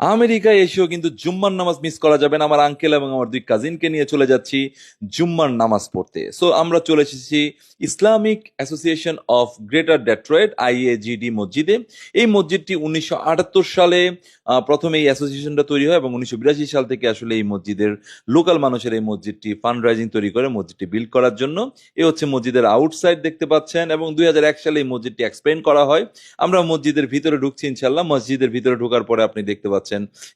আমেরিকায় এসেও কিন্তু জুম্মার নামাজ মিস করা যাবে না। আমার আঙ্কেল এবং আমার দুই কাজিনকে নিয়ে চলে যাচ্ছি জুম্মার নামাজ পড়তে। সো আমরা চলে এসেছি Islamic Association of Greater Detroit IAGD মসজিদে। এই মসজিদটি উনিশশো আটাত্তর সালে প্রথমে এই অ্যাসোসিয়েশনটা তৈরি হয় এবং উনিশশো বিরাশি সাল থেকে আসলে এই মসজিদের লোকাল মানুষের এই মসজিদটি ফান্ড রাইজিং তৈরি করে, মসজিদটি বিল্ড করার জন্য। এ হচ্ছে মসজিদের আউটসাইড দেখতে পাচ্ছেন এবং দুই হাজার এক সালে এই মসজিদটি এক্সপ্লেন করা হয়। আমরা মসজিদের ভিতরে ঢুকছি ইনশাল্লাহ মসজিদের ভিতরে ঢোকার পরে আপনি দেখতে পাচ্ছেন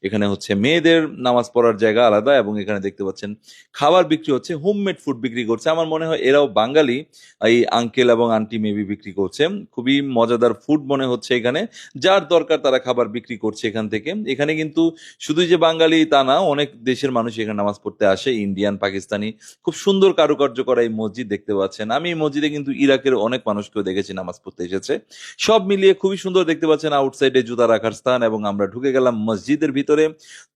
এখানে হচ্ছে মেয়েদের নামাজ পড়ার জায়গা আলাদা এবং এখানে দেখতে পাচ্ছেন খাবার বিক্রি হচ্ছে হোমমেড ফুড বিক্রি করছে। আমার মনে হয় এরাও বাঙালি, এই আঙ্কেল এবং আন্টি মেবি বিক্রি করছে। খুবই মজাদার ফুড মনে হচ্ছে এখানে। যার দরকার তারা খাবার বিক্রি করছে এখান থেকে। এখানে কিন্তু শুধু যে বাঙালি তা না, অনেক দেশের মানুষ এখানে নামাজ পড়তে আসে ইন্ডিয়ান পাকিস্তানি খুব সুন্দর কারুকার্য করা এই মসজিদ দেখতে পাচ্ছেন। আমি এই মসজিদে কিন্তু ইরাকের অনেক মানুষকেও দেখেছি নামাজ পড়তে এসেছে। সব মিলিয়ে খুবই সুন্দর দেখতে পাচ্ছেন আউটসাইডে জুতা রাখার স্থান এবং আমরা ঢুকে গেলাম মসজিদের ভিতরে।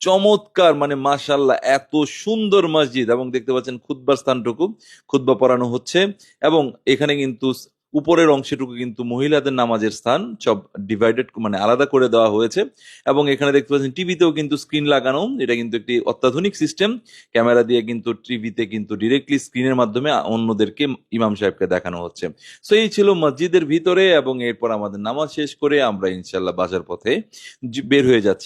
চমৎকার মানে মাশাল্লাহ এত সুন্দর মসজিদ এবং দেখতে পাচ্ছেন খুতবার স্থানটুকু, খুতবা পড়ানো হচ্ছে এবং এখানে কিন্তু উপরের অংশটুকু কিন্তু মহিলাদের নামাজের স্থান, সব ডিভাইডেড মানে আলাদা করে দেওয়া হয়েছে এবং এখানে দেখতে পাচ্ছেন টিভিতেও কিন্তু স্ক্রিন লাগানো, এটা কিন্তু একটি অত্যাধুনিক সিস্টেম ক্যামেরা দিয়ে কিন্তু টিভিতে কিন্তু ডিরেক্টলি স্ক্রিনের মাধ্যমে অন্যদেরকে ইমাম সাহেবকে দেখানো হচ্ছে। সো এই ছিল মসজিদের ভিতরে এবং এরপর আমাদের নামাজ শেষ করে আমরা ইনশাল্লাহ বাজার পথে বের হয়ে যাচ্ছি।